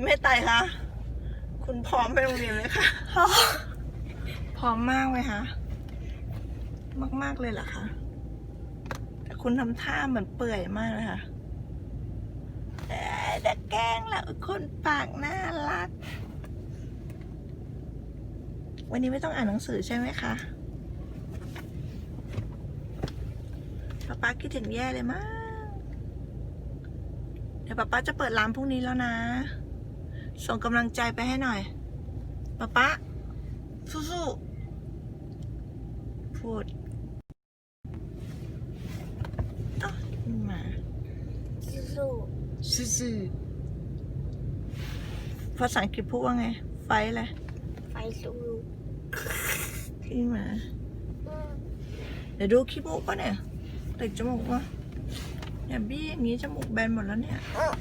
คุณไม่ไต่คะ คุณพร้อมไปโรงเรียนเลยค่ะ พร้อมมากไหมคะมาก ๆ เลยเหรอคะ แต่คุณทำท่าเหมือนเปื่อยมากเลยค่ะเอ้ยแต่แกล้งแล้วคนปากน่ารัก วันนี้ไม่ต้องอ่านหนังสือใช่ไหมคะป๊าป๊าคิดถึงแย่เลยมาก เดี๋ยวป๊าป๊าจะเปิดร้านพรุ่งนี้แล้วนะ ส่งกำลังใจไปให้หน่อยป๊าป๊าสู้ๆพูดอ้าวหมาสู้ซื่อๆภาษาอังกฤษพูดว่าไง ไฟอะไรไฟสู้ขี้หมาเดี๋ยวดูขี้มูกปะเนี่ยติดจมูกวะอย่าบี้อย่างนี้จมูกแบนหมดแล้วเนี่ยเออ